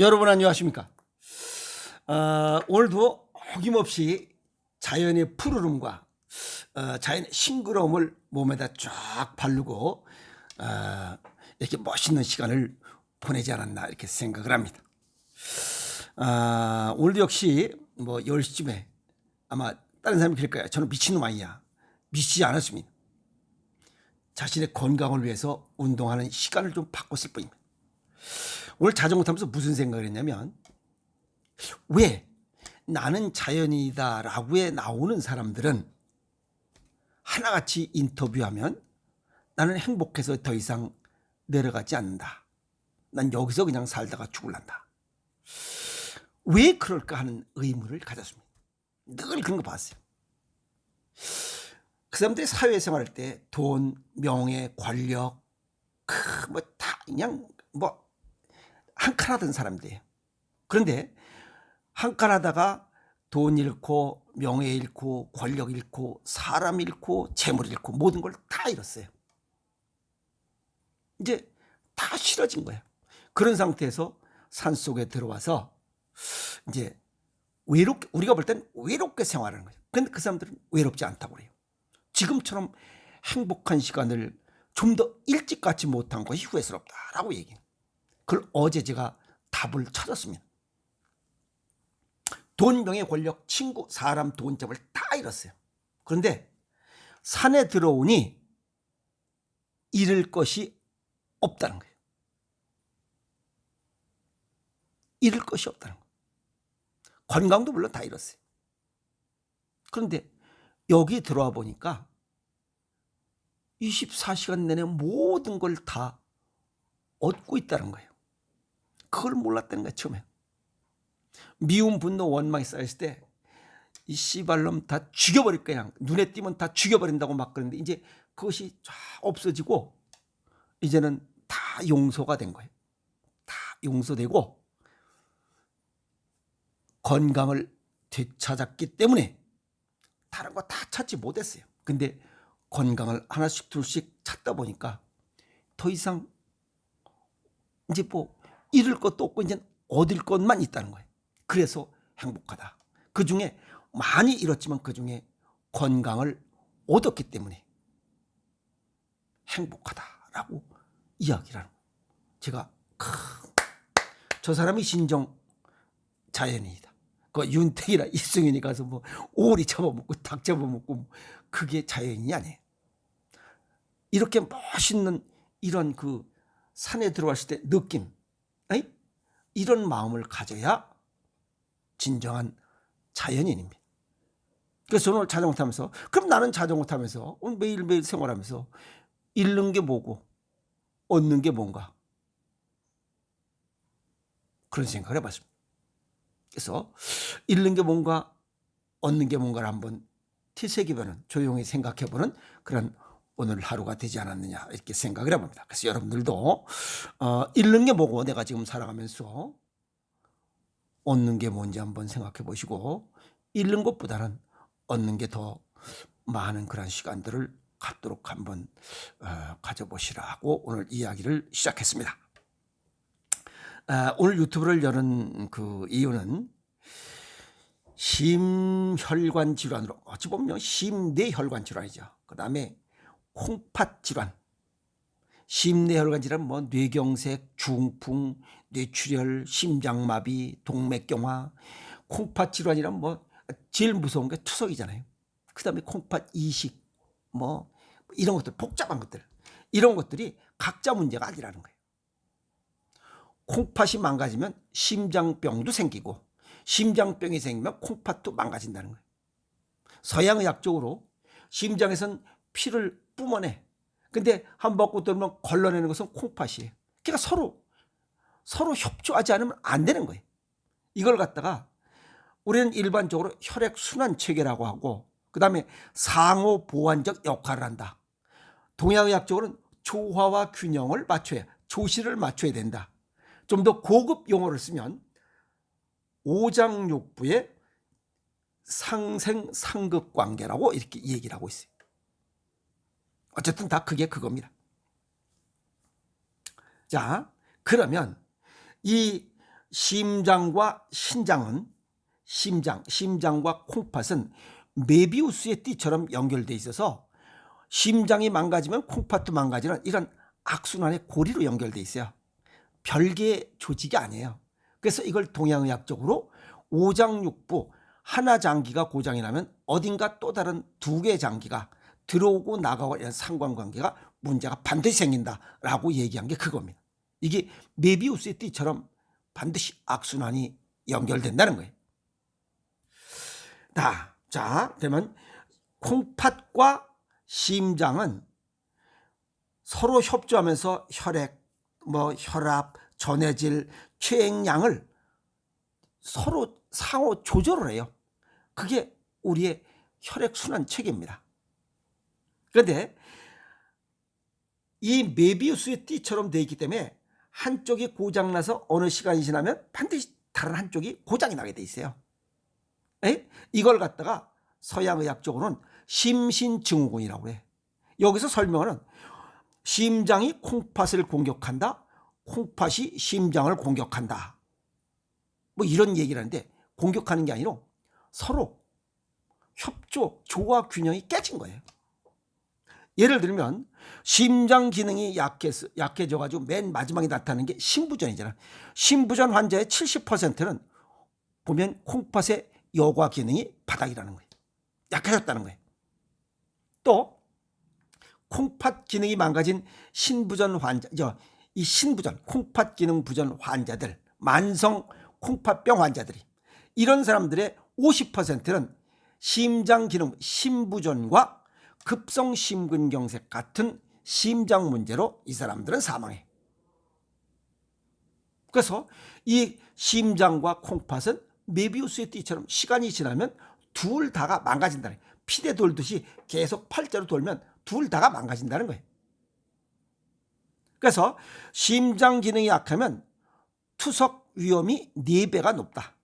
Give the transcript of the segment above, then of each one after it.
여러분 안녕하십니까? 어, 오늘도 어김없이 자연의 푸르름과 어, 자연의 싱그러움을 몸에다 쫙 바르고 어, 이렇게 멋있는 시간을 보내지 않았나 이렇게 생각을 합니다. 아, 오늘도 역시 뭐 10시쯤에 아마 다른 사람이 그럴 거예요. 저는 미친놈 아니야. 미치지 않았습니다. 자신의 건강을 위해서 운동하는 시간을 좀 바꿨을 뿐입니다. 오늘 자전거 타면서 무슨 생각을 했냐면 왜 나는 자연이다라고에 나오는 사람들은 하나같이 인터뷰하면 나는 행복해서 더 이상 내려가지 않는다. 난 여기서 그냥 살다가 죽을란다. 왜 그럴까 하는 의문을 가졌습니다. 늘 그런 거 봤어요. 그 사람들이 사회생활 할 때 돈, 명예, 권력, 뭐다 그냥 뭐 한칸 하던 사람들이에요. 그런데 한칸 하다가 돈 잃고 명예 잃고 권력 잃고 사람 잃고 재물 잃고 모든 걸 다 잃었어요. 이제 다 싫어진 거예요. 그런 상태에서 산 속에 들어와서 이제 외롭게 우리가 볼 때는 외롭게 생활하는 거예요. 근데 그 사람들은 외롭지 않다고 그래요. 지금처럼 행복한 시간을 좀 더 일찍 갖지 못한 것이 후회스럽다라고 얘기해요. 그걸 어제 제가 답을 찾았습니다. 돈, 명예, 권력, 친구, 사람, 돈, 잡을 다 잃었어요. 그런데 산에 들어오니 잃을 것이 없다는 거예요. 잃을 것이 없다는 거예요. 건강도 물론 다 잃었어요. 그런데 여기 들어와 보니까 24시간 내내 모든 걸 다 얻고 있다는 거예요. 그걸 몰랐다는 거예요, 처음에. 미움, 분노, 원망이 쌓였을 때, 이 씨발놈 다 죽여버릴 거야. 눈에 띄면 다 죽여버린다고 막 그러는데, 이제 그것이 쫙 없어지고, 이제는 다 용서가 된 거예요. 다 용서되고, 건강을 되찾았기 때문에, 다른 거 다 찾지 못했어요. 근데 건강을 하나씩 둘씩 찾다 보니까 더 이상 이제 뭐 잃을 것도 없고 이제 얻을 것만 있다는 거예요. 그래서 행복하다. 그 중에 많이 잃었지만 그 중에 건강을 얻었기 때문에 행복하다라고 이야기를 하는 거예요. 제가 크, 저 사람이 신정 자연이다. 그 윤택이나 이승윤이 가서 뭐 오리 잡아먹고 닭 잡아먹고 뭐 그게 자연이 아니에요. 이렇게 멋있는 이런 그 산에 들어왔을 때 느낌? 이런 마음을 가져야 진정한 자연인입니다. 그래서 오늘 자전거 타면서 그럼 나는 자전거 타면서 오늘 매일매일 생활하면서 잃는 게 뭐고 얻는 게 뭔가 그런 생각을 해봤습니다. 그래서 잃는 게 뭔가 얻는 게 뭔가를 한번 티새기보는 조용히 생각해보는 그런 오늘 하루가 되지 않았느냐 이렇게 생각을 해봅니다. 그래서 여러분들도 어, 잃는 게 뭐고 내가 지금 살아가면서 얻는 게 뭔지 한번 생각해 보시고 잃는 것보다는 얻는 게 더 많은 그런 시간들을 갖도록 한번 어, 가져보시라고 오늘 이야기를 시작했습니다. 아, 오늘 유튜브를 여는 그 이유는 심혈관 질환으로 어찌 보면 심내혈관 질환이죠. 그 다음에 콩팥 질환, 심내혈관 질환 뭐 뇌경색, 중풍, 뇌출혈, 심장마비, 동맥경화, 콩팥 질환이란 뭐 제일 무서운 게 투석이잖아요. 그 다음에 콩팥 이식, 뭐 이런 것들 복잡한 것들 이런 것들이 각자 문제가 아니라는 거예요. 콩팥이 망가지면 심장병도 생기고 심장병이 생기면 콩팥도 망가진다는 거예요. 서양 의학적으로 심장에선 피를 뿜어내. 근데 한 먹고 들면 걸러내는 것은 콩팥이에요. 그러니까 서로 서로 협조하지 않으면 안 되는 거예요. 이걸 갖다가 우리는 일반적으로 혈액 순환 체계라고 하고 그다음에 상호 보완적 역할을 한다. 동양의학적으로는 조화와 균형을 맞춰야 조시를 맞춰야 된다. 좀 더 고급 용어를 쓰면 오장육부의 상생 상급 관계라고 이렇게 얘기를 하고 있어요. 어쨌든 다 그게 그겁니다. 자, 그러면 이 심장과 신장은 심장, 심장과 콩팥은 메비우스의 띠처럼 연결돼 있어서 심장이 망가지면 콩팥도 망가지는 이런 악순환의 고리로 연결돼 있어요. 별개의 조직이 아니에요. 그래서 이걸 동양의학적으로 오장육부 하나 장기가 고장이 나면 어딘가 또 다른 두 개의 장기가 들어오고 나가고 이런 상관관계가 문제가 반드시 생긴다라고 얘기한 게 그겁니다. 이게 메비우스의 띠처럼 반드시 악순환이 연결된다는 거예요. 자, 자, 그러면 콩팥과 심장은 서로 협조하면서 혈액, 뭐 혈압, 전해질, 체액량을 서로 상호 조절을 해요. 그게 우리의 혈액 순환 체계입니다. 그런데 이 메비우스의 띠처럼 되어 있기 때문에 한쪽이 고장나서 어느 시간이 지나면 반드시 다른 한쪽이 고장이 나게 돼 있어요. 에? 이걸 갖다가 서양의학 적으로는 심신증후군이라고 해. 여기서 설명은 심장이 콩팥을 공격한다. 콩팥이 심장을 공격한다. 뭐 이런 얘기를 하는데 공격하는 게 아니라 서로 협조, 조화 균형이 깨진 거예요. 예를 들면 심장 기능이 약해서, 약해져 가지고 맨 마지막에 나타나는 게 심부전이잖아. 심부전 환자의 70%는 보면 콩팥의 여과 기능이 바닥이라는 거예요. 약해졌다는 거예요. 또 콩팥 기능이 망가진 신부전 환자, 저, 이 신부전, 콩팥 기능 부전 환자들, 만성 콩팥병 환자들이 이런 사람들의 50%는 심장 기능 심부전과 급성 심근경색 같은 심장 문제로 이 사람들은 사망해. 그래서 이 심장과 콩팥은 메비우스의 띠처럼 시간이 지나면 둘 다가 망가진다는 거예요. 피대 돌듯이 계속 팔자로 돌면 둘 다가 망가진다는 거예요. 그래서 심장 기능이 약하면 투석 위험이 4배가 높다.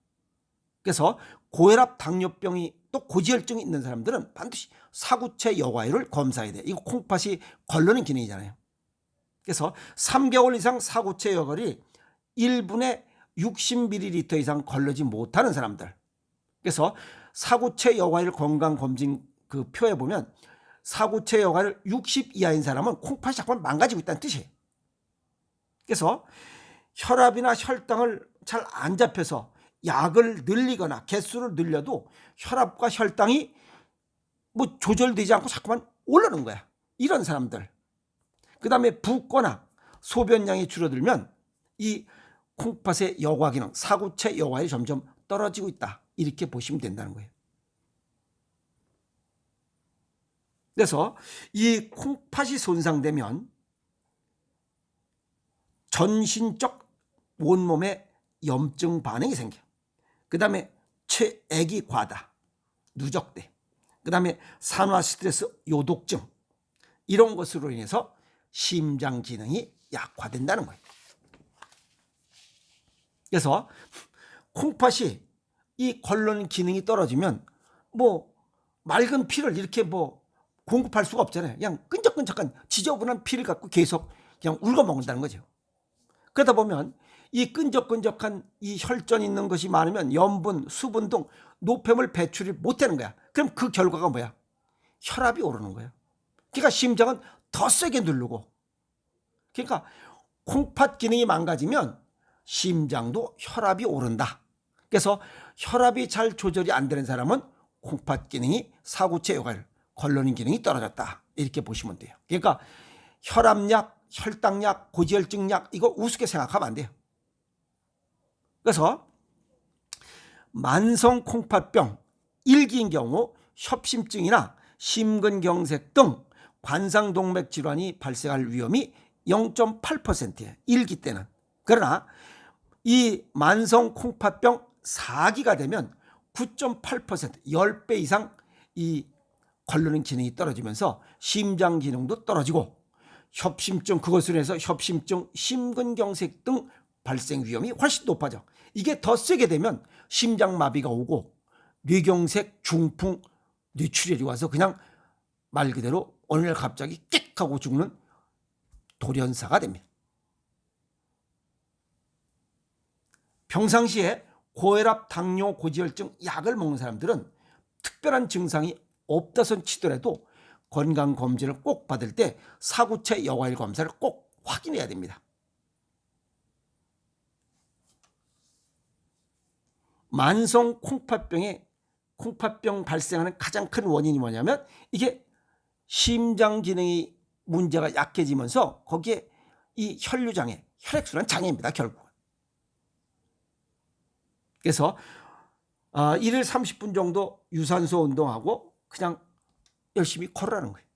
그래서 고혈압, 당뇨병이 또 고지혈증이 있는 사람들은 반드시 사구체 여과율을 검사해야 돼. 이거 콩팥이 걸르는 기능이잖아요. 그래서 3개월 이상 사구체 여과율이 1분에 60ml 이상 걸르지 못하는 사람들. 그래서 사구체 여과율 건강 검진 그 표에 보면 사구체 여과율 60 이하인 사람은 콩팥이 자꾸 망가지고 있다는 뜻이에요. 그래서 혈압이나 혈당을 잘 안 잡혀서 약을 늘리거나 개수를 늘려도 혈압과 혈당이 뭐 조절되지 않고 자꾸만 올라오는 거야. 이런 사람들. 그 다음에 붓거나 소변량이 줄어들면 이 콩팥의 여과 기능, 사구체 여과율이 점점 떨어지고 있다. 이렇게 보시면 된다는 거예요. 그래서 이 콩팥이 손상되면 전신적 온몸에 염증 반응이 생겨. 그 다음에 체액이 과다, 누적돼. 그 다음에 산화 스트레스 요독증 이런 것으로 인해서 심장 기능이 약화된다는 거예요. 그래서 콩팥이 이 걸른 기능이 떨어지면 뭐 맑은 피를 이렇게 뭐 공급할 수가 없잖아요. 그냥 끈적끈적한 지저분한 피를 갖고 계속 그냥 울고 먹는다는 거죠. 그러다 보면 이 끈적끈적한 이 혈전 있는 것이 많으면 염분, 수분 등 노폐물 배출이 못 되는 거야. 그럼 그 결과가 뭐야? 혈압이 오르는 거야. 그러니까 심장은 더 세게 누르고. 그러니까 콩팥 기능이 망가지면 심장도 혈압이 오른다. 그래서 혈압이 잘 조절이 안 되는 사람은 콩팥 기능이 사구체 여과를 걸러는 기능이 떨어졌다. 이렇게 보시면 돼요. 그러니까 혈압약, 혈당약, 고지혈증약 이거 우습게 생각하면 안 돼요. 그래서 만성 콩팥병 1기인 경우 협심증이나 심근경색 등 관상동맥 질환이 발생할 위험이 0.8%예요. 1기 때는. 그러나 이 만성 콩팥병 4기가 되면 9.8% 10배 이상 이 걸르는 기능이 떨어지면서 심장 기능도 떨어지고 협심증 그것으로 해서 협심증, 심근경색 등 발생 위험이 훨씬 높아져. 이게 더 세게 되면 심장마비가 오고 뇌경색, 중풍, 뇌출혈이 와서 그냥 말 그대로 어느 날 갑자기 끽 하고 죽는 돌연사가 됩니다. 평상시에 고혈압, 당뇨, 고지혈증 약을 먹는 사람들은 특별한 증상이 없다선 치더라도 건강 검진을 꼭 받을 때 사구체 여과일 검사를 꼭 확인해야 됩니다. 만성 콩팥병의 콩팥병 발생하는 가장 큰 원인이 뭐냐면 이게 심장 기능이 문제가 약해지면서 거기에 이 혈류 장애, 혈액순환 장애입니다. 결국. 그래서 아, 1일 30분 정도 유산소 운동하고 그냥 열심히 걸으라는 거예요.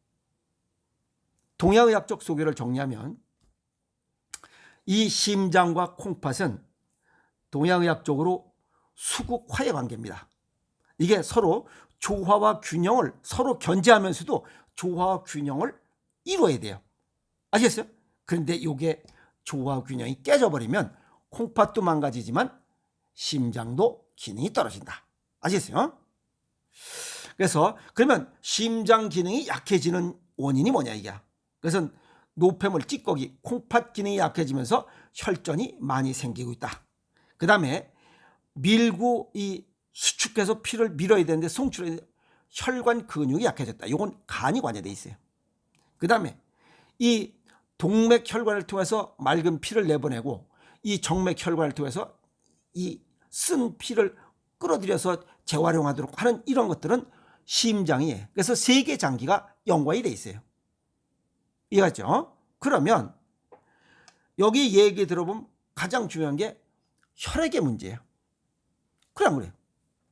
동양의학적 소개를 정리하면 이 심장과 콩팥은 동양의학적으로 수국화의 관계입니다. 이게 서로 조화와 균형을 서로 견제하면서도 조화와 균형을 이루어야 돼요. 아시겠어요? 그런데 이게 조화 균형이 깨져버리면 콩팥도 망가지지만 심장도 기능이 떨어진다. 아시겠어요? 그래서 그러면 심장 기능이 약해지는 원인이 뭐냐 이게. 그래서 노폐물 찌꺼기 콩팥 기능이 약해지면서 혈전이 많이 생기고 있다. 그 다음에 밀고 이 수축해서 피를 밀어야 되는데 송출해 혈관 근육이 약해졌다. 이건 간이 관여돼 있어요. 그 다음에 이 동맥 혈관을 통해서 맑은 피를 내보내고 이 정맥 혈관을 통해서 이 쓴 피를 끌어들여서 재활용하도록 하는 이런 것들은 심장이에요. 그래서 세계 장기가 연관이 돼 있어요. 이해갔죠? 그러면 여기 얘기 들어보면 가장 중요한 게 혈액의 문제예요. 그래 안 그래요?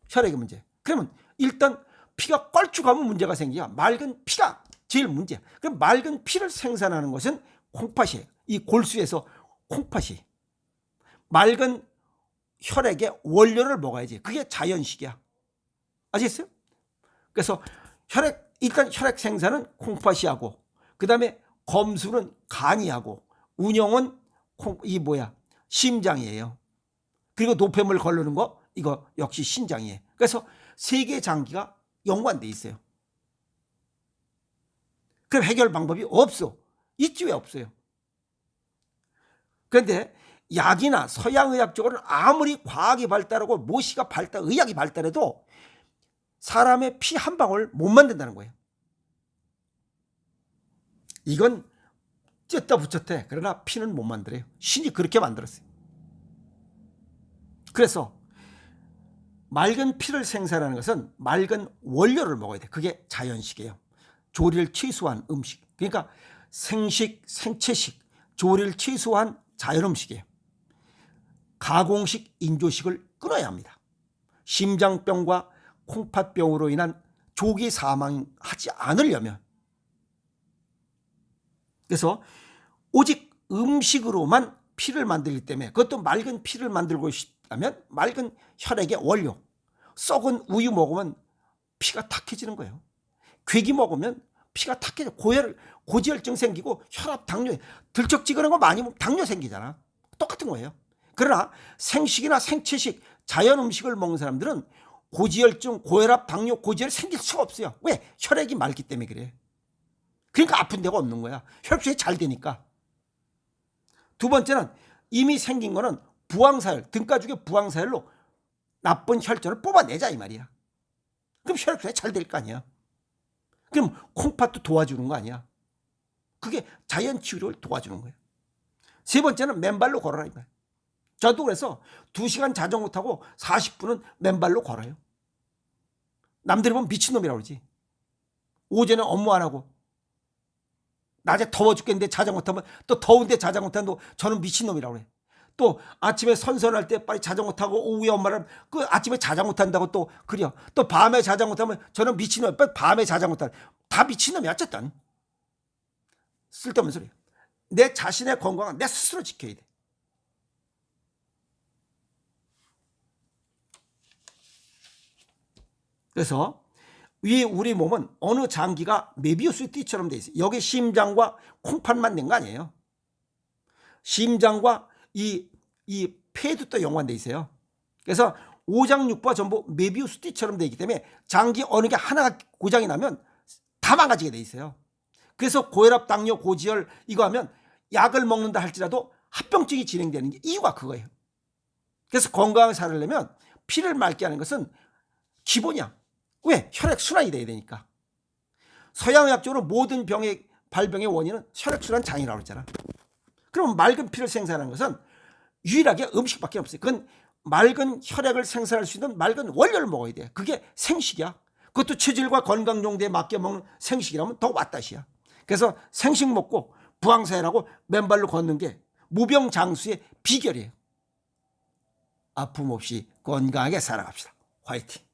혈액의 문제. 그러면 일단 피가 껄쭉하면 문제가 생기야. 맑은 피가 제일 문제야. 그럼 맑은 피를 생산하는 것은 콩팥이에요. 이 골수에서 콩팥이. 맑은 혈액의 원료를 먹어야지. 그게 자연식이야. 아시겠어요? 그래서 혈액, 일단 혈액 생산은 콩팥이 하고, 그 다음에 검수는 간이 하고, 운영은 콩, 이 뭐야, 심장이에요. 그리고 노폐물 걸르는 거, 이거 역시 신장이에요. 그래서 세계 장기가 연관돼 있어요. 그럼 해결 방법이 없어. 있지 왜 없어요? 그런데 약이나 서양 의학적으로는 아무리 과학이 발달하고 모시가 발달, 의학이 발달해도 사람의 피 한 방울 못 만든다는 거예요. 이건 쨌다 붙였대. 그러나 피는 못 만들어요. 신이 그렇게 만들었어요. 그래서 맑은 피를 생산하는 것은 맑은 원료를 먹어야 돼. 그게 자연식이에요. 조리를 취소한 음식. 그러니까 생식, 생채식, 조리를 취소한 자연 음식이에요. 가공식, 인조식을 끊어야 합니다. 심장병과 콩팥병으로 인한 조기 사망하지 않으려면 그래서 오직 음식으로만 피를 만들기 때문에 그것도 맑은 피를 만들고 싶 다면 맑은 혈액의 원료 썩은 우유 먹으면 피가 탁해지는 거예요. 괴기 먹으면 피가 탁해져 고혈 고지혈증 생기고 혈압 당뇨 들쩍지근한 거 많이 먹으면 당뇨 생기잖아. 똑같은 거예요. 그러나 생식이나 생채식 자연 음식을 먹는 사람들은 고지혈증, 고혈압, 당뇨, 고지혈 생길 수가 없어요. 왜? 혈액이 맑기 때문에 그래. 그러니까 아픈 데가 없는 거야. 혈액순환이 잘 되니까. 두 번째는 이미 생긴 거는 부항사열, 등가죽의 부항사열로 나쁜 혈전을 뽑아내자 이 말이야. 그럼 혈액순환이 잘 될 거 아니야. 그럼 콩팥도 도와주는 거 아니야. 그게 자연 치유를 도와주는 거예요. 세 번째는 맨발로 걸어라 이 말. 저도 그래서 2시간 자전거 타고 40분은 맨발로 걸어요. 남들이 보면 미친놈이라고 그러지. 오전에 업무 안 하고 낮에 더워 죽겠는데 자전거 타면 또 더운데 자전거 타도 저는 미친놈이라고 그래. 또 아침에 선선할 때 빨리 자전거 타고 오후에 엄마랑 그 아침에 자전거 탄다고 또 그려. 또 밤에 자전거 타면 저는 미친놈. 빨리 밤에 자전거 타. 다 미친놈이야 어쨌든. 쓸데없는 소리. 내 자신의 건강은 내 스스로 지켜야 돼. 그래서 이 우리 몸은 어느 장기가 메비우스 띠처럼 돼 있어요. 여기 심장과 콩팥만 된거 아니에요. 심장과 이, 이 폐도 또 연관돼 있어요. 그래서 오장육부가 전부 메비우스 띠처럼 되기 때문에 장기 어느 게 하나가 고장이 나면 다 망가지게 돼 있어요. 그래서 고혈압, 당뇨, 고지혈 이거 하면 약을 먹는다 할지라도 합병증이 진행되는 게 이유가 그거예요. 그래서 건강하게 살려면 피를 맑게 하는 것은 기본이야. 왜? 혈액 순환이 돼야 되니까. 서양의학적으로 모든 병의 발병의 원인은 혈액순환 장애라고 했잖아. 그럼 맑은 피를 생산하는 것은 유일하게 음식밖에 없어요. 그건 맑은 혈액을 생산할 수 있는 맑은 원료를 먹어야 돼. 그게 생식이야. 그것도 체질과 건강 정도에 맞게 먹는 생식이라면 더 왔다시야. 그래서 생식 먹고 부항사회라고 맨발로 걷는 게 무병장수의 비결이에요. 아픔 없이 건강하게 살아갑시다. 화이팅!